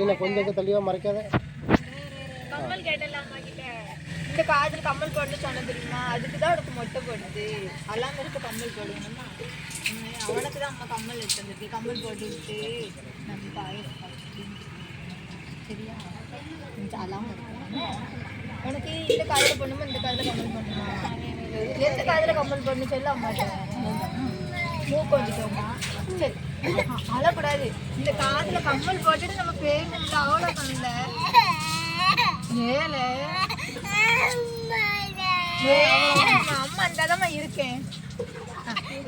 அட்லீனா கொஞ்சம் தெளிவாக மறைக்காத. கம்மல் கேட்டல அம்மா கிட்ட. இந்த காதில் கம்மல் போடணும்னு சொன்ன தெரியுமா? அதுக்கு தான் அவனுக்கு மொட்டை போடுது அலாமருக்கு கம்மல் போடுவேணுமா அவனுக்கு தான் அம்மா கம்மல் எடுத்துருக்கு கம்மல் போட்டு விட்டு நம்ம பாயம் சரியா? கொஞ்சம் அலாம உனக்கு இந்த காதில் போடணுமா? இந்த காதில் கம்மல் போடணுமா? எந்த காதில் கம்மல் போடணும் சொல்ல அம்மாட்ட. மூக்கு வந்துட்டோமா சரி அழக்கூடாது இந்த காதில் கம்மல் போட்டுட்டு நம்ம பேருந்து அவ்வளோ பண்ணல ஏலே. அம்மா இருந்தாதான் இருக்கேன்.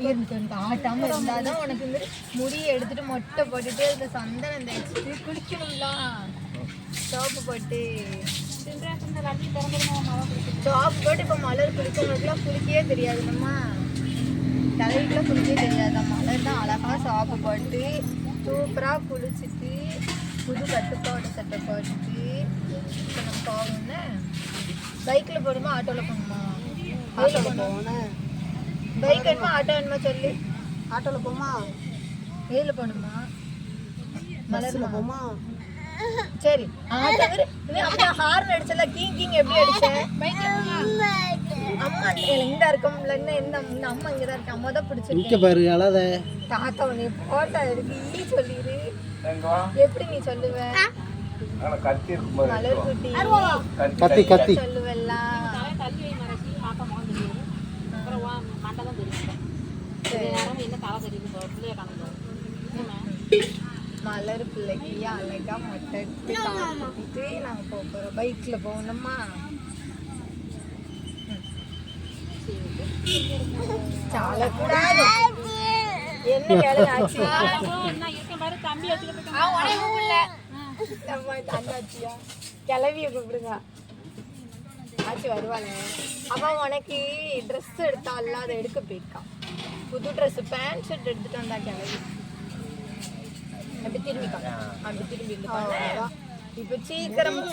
இருந்து ஆட்டாம இருந்தாதான் உனக்கு வந்து முடியை எடுத்துட்டு மொட்டை போட்டுட்டு இந்த சந்தனம் தேய்ச்சிட்டு குளிக்கணும்ல. சோப்பு போட்டு. சோப்பு போட்டு இப்போ மலர் குளிக்கிறவங்களுக்குலாம் குளிக்கவே தெரியாது நம்ம தலைக்குலாம் குளிக்கவே தெரியாது மலர் தான் அழகா சோப்பு போட்டு சூப்பராக குளிச்சுட்டு புது கட்டுப்பாடு சட்டை போட்டுட்டு இப்போ நம்ம போகணும்னு? பைக்கில் போகணுமா ஆட்டோவில் போகணுமா? ஆட்டோவில் போகணும். பைக் வேணுமா ஆட்டோ வேணுமா சொல்லு. ஆட்டோவில் போமா? எதில் போகணுமா? மலர்ல போமா? சரி ஹார்ன் அடிச்சல கீங் கீங் எப்படி அடிச்ச? அம்மா இந்த இருக்கோம்ல என்ன இந்த இந்த அம்மா இங்க தான் இருக்கு அம்மா தான் பிடிச்சிருக்கேன். இங்கே பாரு அழாத. தாத்தா உன்னை போட்டா எடுக்கு ஈ சொல்லிடு எப்படி நீ சொல்லுவ? மலர் குட்டி கத்தி கத்தி சொல்லுவல்ல மலர் பிள்ளைக்கு அழகா மொட்டை எடுத்து கால் குத்திட்டு நாங்க போக போறோம். பைக்ல போகணுமா சாலக்கூடாது என்ன வேலை ஆச்சு ஆ, உனக்கு புள்ள. நம்ம தந்தாச்சியா கிளவிய கூப்பிடுங்க ஆச்சு வருவாங்க அப்பா உனக்கு ட்ரெஸ் எடுத்தால அதை எடுக்க போயிருக்கா புது ட்ரெஸ் பேண்ட் ஷர்ட் எடுத்துட்டு வந்தா கிளவி அப்படி திரும்பிக்காங்க அப்படி திரும்பி இருந்துக்காங்க இப்போ சீக்கிரமா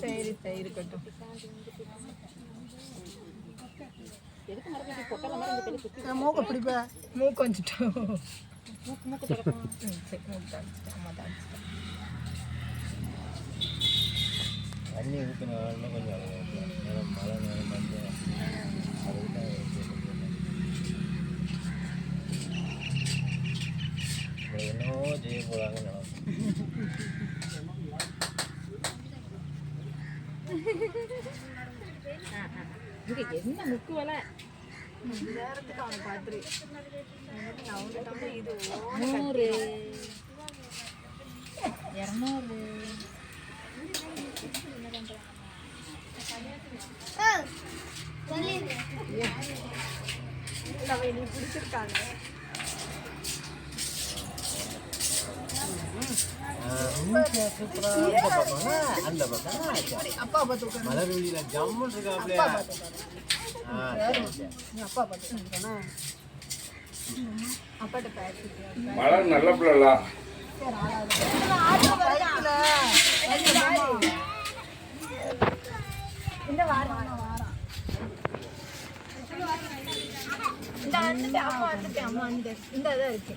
சரி சரி இருக்கட்டும். மூக்க பிடிப்ப மூக்கு வந்துட்டோம். தண்ணி ஊற்றினா கொஞ்சம் நேரம் மழை நேரம் வந்து அதுக்கு தான் என்னவோ செய்ய போகிறாங்கன்னு நேரத்துக்கு அவனை பார்த்துரு அவன்கிட்ட இது நூறு இரநூறு அவன் என்னை பிடிச்சிருக்காங்க அந்த பக்கம் அப்பா பார்த்து உட்காரு. மலர் வெளியில் ஜம்முன்னு இருக்காப்லையா அப்பா பார்த்து உட்காரு. நீ அப்பா பார்த்து உட்காரு. அப்பாட்ட பேசிட்டு மலர் நல்ல பிள்ளைலாம் இந்த வாரம் வாரம் இந்த வந்துட்டு அம்மா வந்துட்டு அம்மா வந்து இந்த இதான் இருக்கு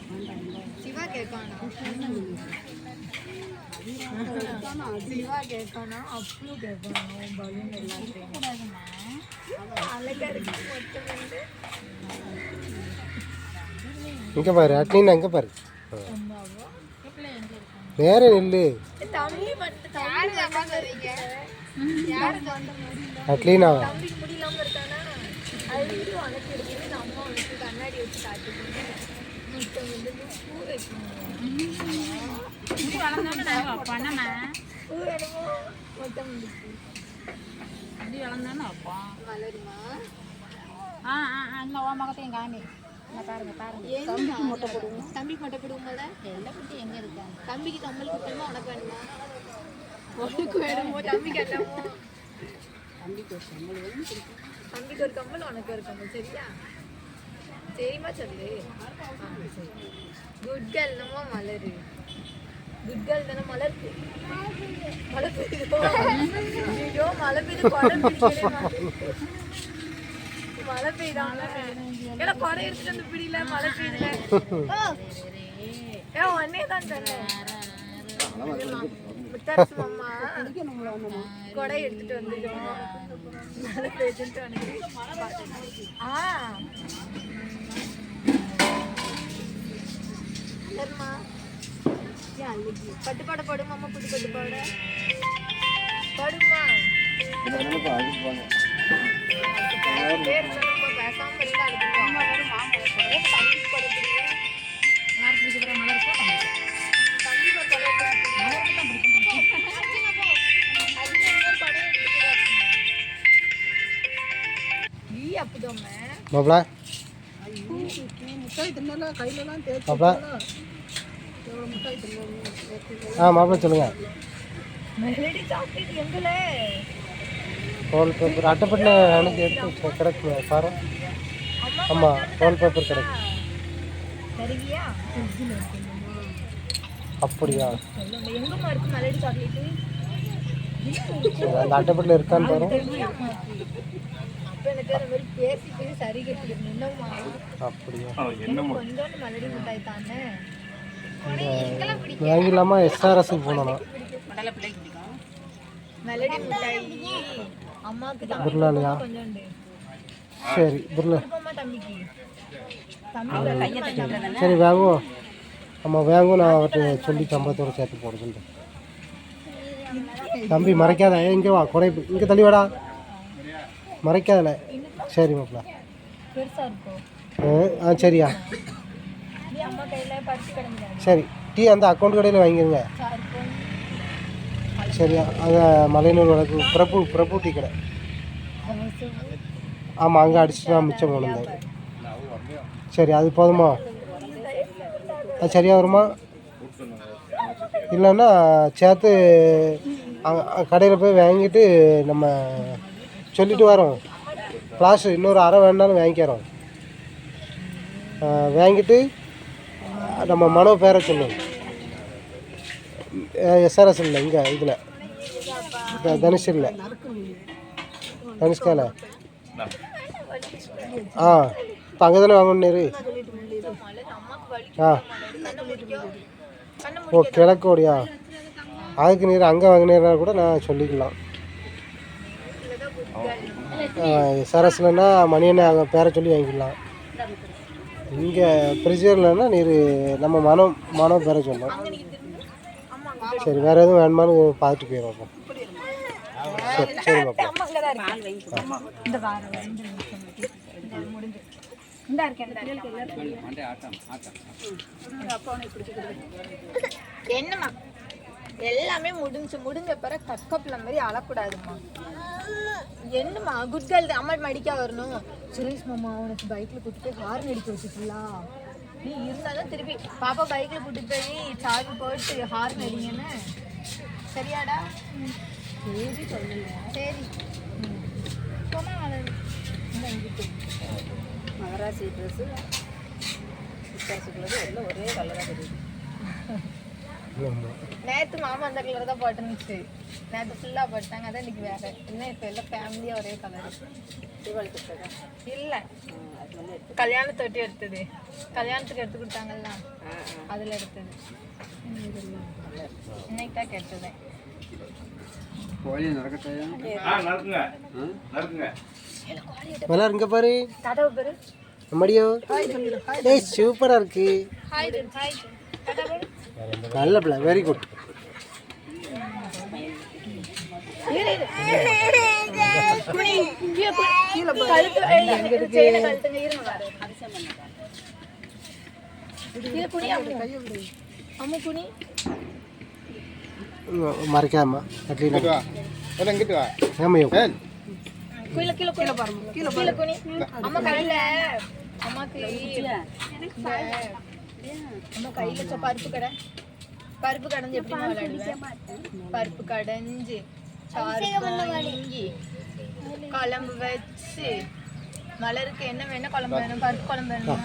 Siva கேட்கானா சிவா கேட்கானா அப்பு கேட்கானா பலூன் எல்லாத்தையும். அழகா இருக்கு மொத்தம் வந்து இங்கே பாரு அட்லீனா இங்கே பாரு. நேரே நில்லு. தம்பி மட்டும் தம்பி மட்டும் வரீங்க யாருக்கு வந்த முடியல? அட்லீனா. தம்பிக்கு முடியலாம இருக்கானா? அது வந்து அம்மா கண்ணாடி வச்சு காட்டுது முட்டை வந்து பூ வைக்கணும் பூ வேணுமோ மொட்டை பாருங்க தம்பிக்கு மொட்டை போடுவோம் தம்பிக்கு மொட்டை போடுவோம்ல எல்லா குட்டி எங்க இருக்காங்க தம்பிக்கு கம்மல் குத்தணுமா உனக்கு வேணுமா உனக்கு வேணுமோ தம்பிக்கு என்னமோ தம்பிக்கு ஒரு கம்மல் உனக்கு ஒரு கம்மல் சரியா? சரிம்மா சொல்லு? குட் கேர்ள் என்னமோ மலர். குட் கேர்ள் தானே மலர் மழை பெய்யுதோ ஐயோ மழை பெய்யுது மழை பெய்யுதாங்க ஏன்னா கொடை எடுத்துட்டு வந்து பிடியில மழை பெய்யுதுல ஏ ஒன்னே தான் சொன்னேன் முத்தாச்சு மாமா. கொடை எடுத்துட்டு வந்துட்டோம் மழை பெய்யுதுன்ட்டு வந்து ஆ சரிம்மா ஏன் அழுகி பட்டு பாட போடுமா அம்மா புது பட்டு பாட போங்க பேர் சொல்லுமா பேசாம இருந்தா மாப்பிள. மாப்பிள. ஆ மாப்பிள சொல்லுங்க. ரோல் பேப்பர் அட்டைப்பட்டில் எனக்கு எடுத்து கிடக்கு பாரு அம்மா ஆமாம் ரோல் பேப்பர் கிடக்கு. சரியா? அப்படியா? சரி அந்த அட்டைப்பட்டில் இருக்கான்னு பாரு வாங்கிடலாமா எஸ்ஆர்எஸ்க்கு போனோம் பிர்லாலையா சரி தம்பி சரி வாங்குவோம் ஆமாம் வாங்குவோம் நான் அவர்கிட்ட சொல்லி சம்பளத்தோடு சேர்த்து போட சொல்லிட்டேன் தம்பி மறைக்காத. இங்கே வா குறை இங்கே தள்ளி வாடா. மறைக்காதல. சரி மாப்பிள்ள ஆ, ஆ சரியா. சரி டீ அந்த அக்கௌண்ட் கடையில் வாங்கிருங்க. சரியா அங்கே மலையனூர் வழக்கு பிரபு பிரபு டீ கடை. ஆமாம் அங்கே அடிச்சுட்டு தான் மிச்சம் போனது சரி அது போதுமா? அது சரியாக வருமா? இல்லைன்னா சேர்த்து கடையில் போய் வாங்கிட்டு நம்ம சொல்லிட்டு வரோம். கிளாஸ் இன்னொரு அரை வேணாலும் வாங்கிக்கிறோம். வாங்கிட்டு நம்ம மனோ பேரை சொல்லணும் எஸ்ஆர்எஸ் இல்லை இங்கே இதில். தனுஷ் இல்லை. தனுஷ்கால. ஆ இப்போ அங்கே தானே வாங்கணும் நேரு? ஆ. ஓ கிழக்கோடியா அதுக்கு நீர் அங்கே வாங்கினீரா கூட நான் சொல்லிக்கலாம். சரஸ்லன்னா மணியனை அங்கே பேரை சொல்லி வாங்கிக்கலாம். இங்கே பிரிஜர்லன்னா நீர் நம்ம மனம் மனம் பேரை சொல்லலாம். சரி வேறு எதுவும் வேணுமான்னு பார்த்துட்டு போயிடும் அப்போ சரி சரி பாப்பா என்னம்மா எல்லாமே முடிஞ்சு முடிஞ்ச பிறகு கக்கப்ல மாதிரி அழக்கூடாதும்மா. என்னம்மா குட் கேர்ள் அம்மா மடிக்கா வரணும். சுரேஷ் மாமா உனக்கு பைக்ல கூட்டு போய் ஹார்ன் அடிக்க வச்சுக்கலாம் நீ இருந்தாலும் திருப்பி பாப்பா பைக்ல கூட்டு போய் சார்ஜ் போட்டு ஹார்ன் அடிங்கன்னு. சரியாடா? சரி சொல்லல சரி. போமா. மகராசி ட்ரெஸ்ஸு வித்தியாசத்துள்ளது எல்லாம் ஒரே கலராக தெரியுது. நேத்து மாமா அந்த கலர் தான் போட்டுருந்துச்சு. நேத்து ஃபுல்லா போட்டாங்க. அதான் இன்னைக்கு வேற. இல்லை இப்போ எல்லாம் ஃபேமிலியா ஒரே கலர் தீபாவளி கொடுத்ததா இல்ல. அது வந்து எடுத்து கல்யாணத்தொட்டி எடுத்தது. கல்யாணத்துக்கு எடுத்து கொடுத்தாங்கல்ல. அதுல எடுத்தது. இன்னைக்கு தான் கேட்டது. நல்லா பாரு. தாத்தாவை பேரு. நம்மடியோ ஏய் சூப்பராக இருக்கு. நல்ல பிள்ளை வெரி குட் மறைக்காம கீழே கீழே கீழே பாருங்க கீழே கீழே குனி. அம்மா கையில அம்மாக்கு இந்த- அம்மா கையில வச்ச பருப்பு கடை. பருப்பு கடைஞ்சு எப்படி விளையாடுவேன் பருப்பு கடைஞ்சு சாறு வாங்கி குழம்பு வச்சு மலருக்கு என்ன வேணும் குழம்பு வேணும். பருப்பு குழம்பு வேணுமா?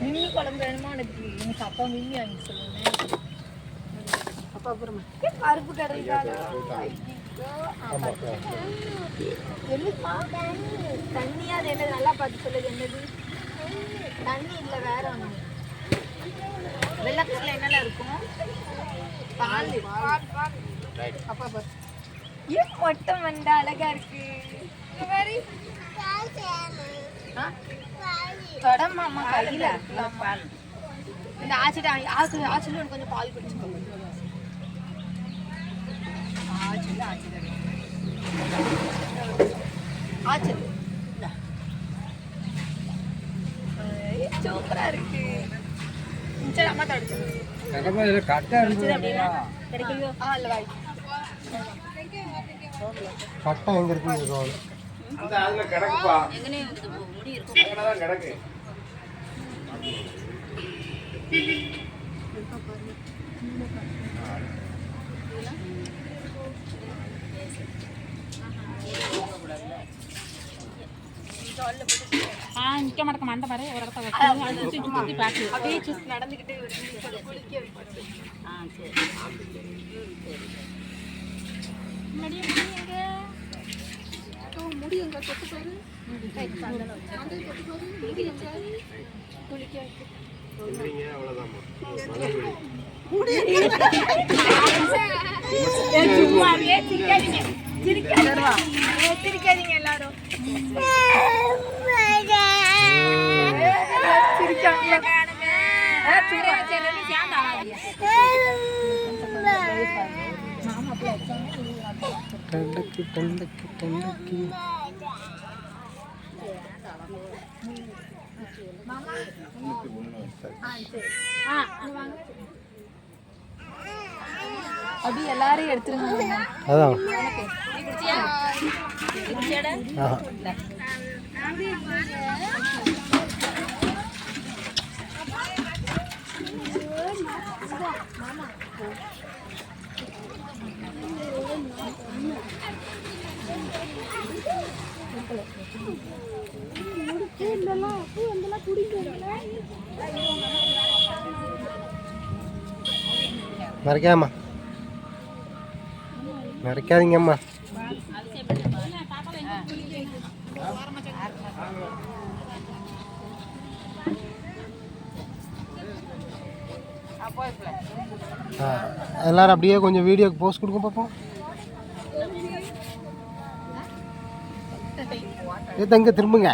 மிம்மி குழம்பு வேணுமா? உனக்கு எனக்கு அப்பா மிம்மி வாங்கி சொல்லுவேன் அப்பா அப்புறமா பருப்பு கடைஞ்சாலும் என்னமா தண்ணியா அது என்னது? நல்லா பார்த்து சொல்லுது. என்னது? தண்ணி இல்ல வேற ஒண்ணு வெள்ளக்கல்ல என்னெல்லாம் இருக்கும்? பால் அப்பா பாரு ஏன் மொட்டை மண்டை அழகா இருக்கு? தொடம்மாமா கையில பால். இந்த ஆச்சிட்டு ஆச்சு ஆச்சில கொஞ்சம் பால் குடிச்சுக்கோ ஆச்சில ஆச்சில ஆச்சில் சூப்பரா இருக்கு சரி அம்மா தடுச்சு கிடைக்கலையோ ஆ இல்லை வாய் பட்டம் எங்கே இருக்குன்னு எங்கனே வந்து முடி இருக்கும் நிக்க கிடக்கு மண்டை பாரு ஒரு இடத்த வச்சு அது சுத்தி சுத்தி பாக்கு. அப்படியே சுத்தி நடந்துக்கிட்டே குளிக்க வைக்கிறது. ஆ சரி. சும்மாவே சிரிக்காதீங்க. சிரிக்காதீங்க. சிரிக்காதீங்க. எல்லாரும். சிரிக்காதீங்க டண்டக்கு டண்டக்கு டண்டக்கு அப்படி எல்லாரும் எடுத்துருங்க. அதான். ஆஹா. மறைக்காதம்மா மறைக்காதீங்கம்மா எல்லாரும் அப்படியே கொஞ்சம் வீடியோக்கு போஸ்ட் கொடுக்க பார்ப்போம் ஏத்த இங்கே திரும்புங்க.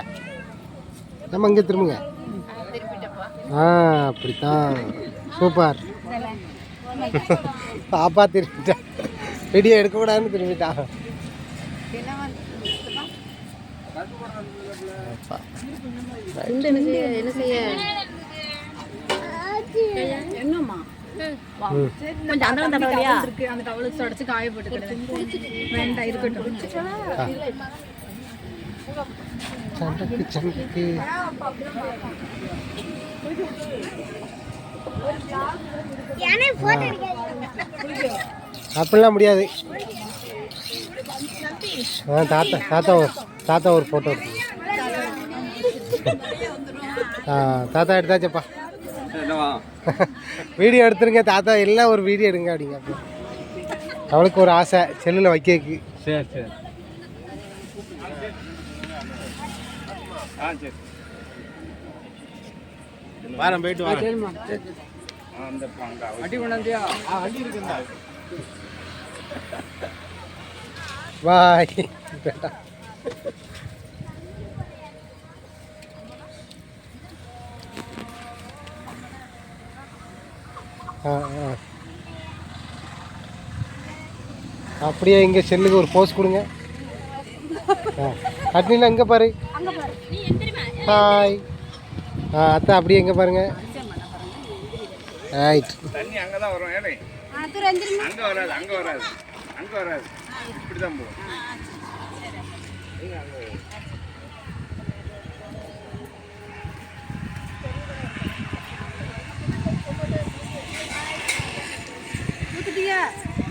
நம்ம இங்கே திரும்புங்க. ஆ அப்படித்தான். சூப்பர். பாப்பா திரும்பிட்டா. வீடியோ எடுக்கக்கூடாதுன்னு திரும்பிட்டான் என்ன செய்ய? என்ன செய்ய எங்கம்மா ம். கொஞ்சம் அந்த தடவையா இருக்கு. அந்த டவலுக்கு தொடச்சு காய போட்டுக்கிடுவேன். வேண்டாம் இருக்கட்டும். அப்படிலாம் முடியாது. ஆ தாத்தா தாத்தா ஒரு தாத்தா ஒரு ஃபோட்டோ ஆ தாத்தா எடுத்தாச்சப்பா. வீடியோ எடுத்துருங்க தாத்தா எல்லாம் ஒரு வீடியோ எடுங்க அப்படிங்க. அப்போ அவளுக்கு ஒரு ஆசை செல்லில் வைக்கக்கு. சரி சரி. ஆ சரி. வாரம் போயிட்டு வரேன். அந்த வண்டி கொண்டாந்தியா ஆ வண்டி இருக்குந்தா பாய். அப்படியே இங்கே செல்லுக்கு ஒரு போஸ் கொடுங்க. ஆ. கட்னியில் எங்கே பாரு? ஹாய் ஆ அத்தை அப்படியே எங்கே பாருங்க? ரைட் தண்ணி அங்கே தான் வரும் ஏழை அங்கே வராது அங்கே வராது. அங்கே வராது. இப்படி தான் போகும் 我不